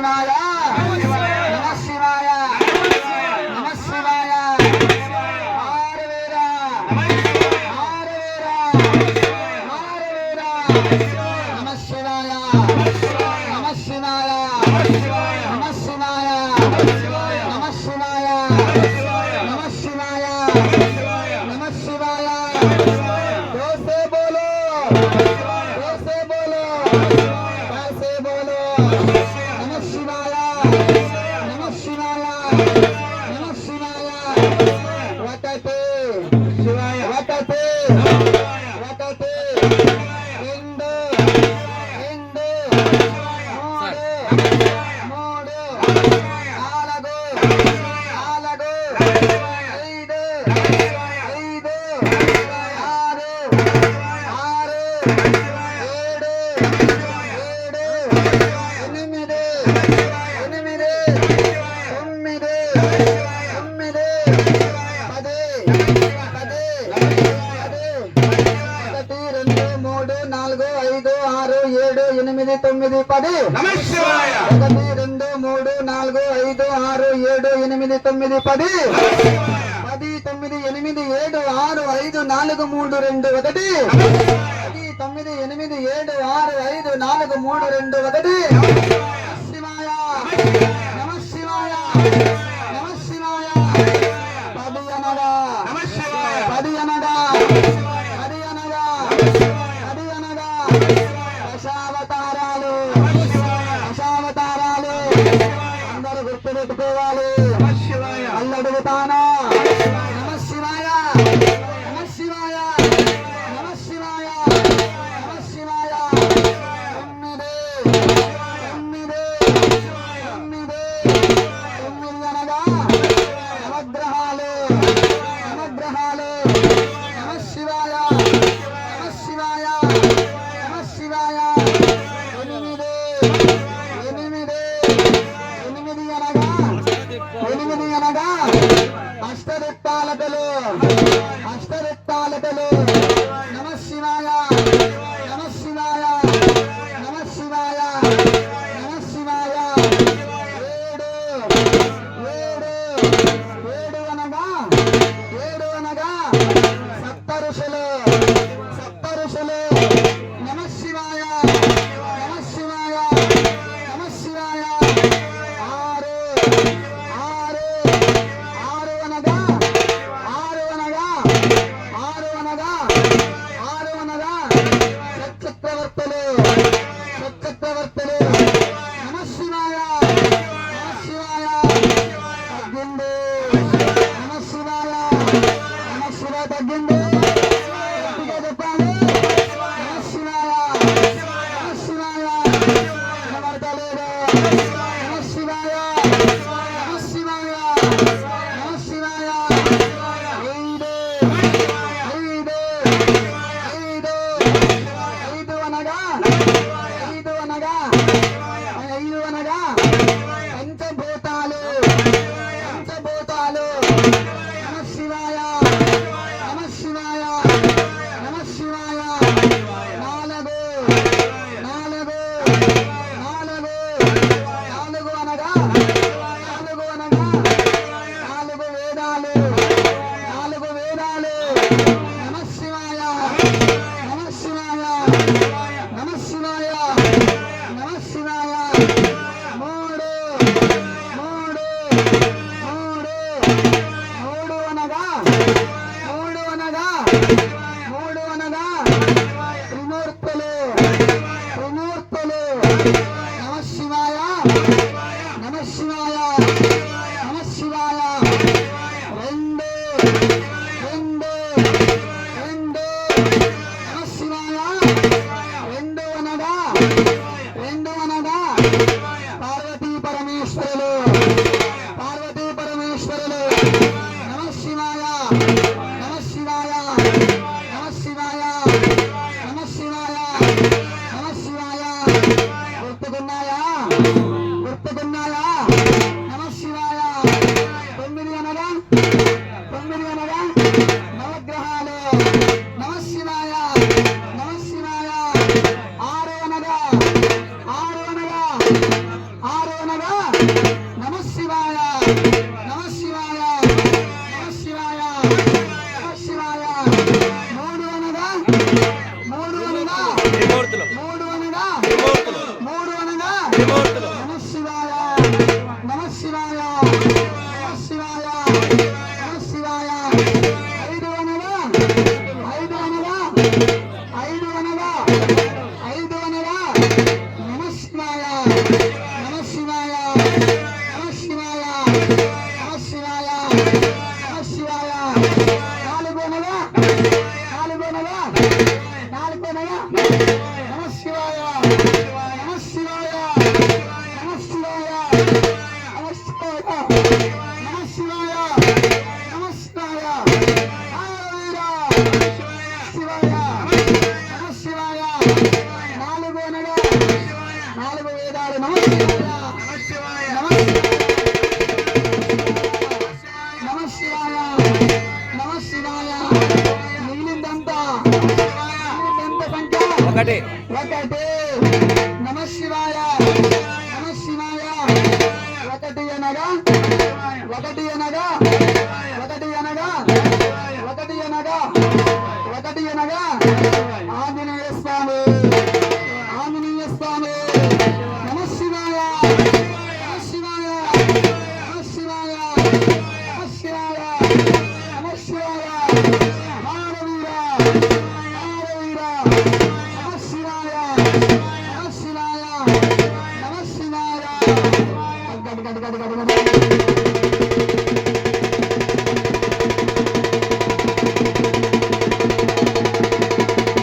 శివాయ నమ శివాయ నమ శివాయ ఆరవేరా ఆరవేరా ఆరవేరా నమ శివాయ నమ శివాయ నమ శివాయ నమ శివాయ నమ శివాయ నమ శివాయ దోసే బోలో దోసే బోలో శివాయ. ఒకటి రెండు మూడు నాలుగు ఐదు ఆరు ఏడు ఎనిమిది తొమ్మిది పది. పది తొమ్మిది ఎనిమిది ఏడు ఆరు ఐదు నాలుగు మూడు రెండు ఒకటి. పది తొమ్మిది ఎనిమిది ఏడు ఆరు ఐదు నాలుగు మూడు రెండు ఒకటి. దశావతారాలు అందరూ గుర్తుపెట్టుకోవాలి. అష్టదిక్పాలకులు నమ శివాయ నమ శివాయ నమ శివాయ నమ శివాయ. ఏడు ఏడు ఏడు అనగా ఏడు అనగా సప్త ఋషులు సప్త ఋషులు తగ్గింది నమ శివాయ తగ్గింది చెప్పాలి. నమ శివాయ నమ శివాయ వినబడతలేదు నమ ఐదు ఐదు ఐదు ఐదు అనగా ఐదు అనగా ఐదు అనగా మూడు మూడు మూడు మూడు అనగా మూడు అనగా తప్పకున్నాయ నమశివాయ తొమ్మిది అనగా తొమ్మిది అనగా నవగ్రహాలు. నమశివాయ నమశివాయ ఆరో అనగా ఆరో అనగా ఆరు అనగా thank you. ఒకటి ఆంజనేయ స్వామి. ఆంజనేయ స్వామి. ಕಡಿಕೆ ಕಡಿಕೆ ಕಡಿಕೆ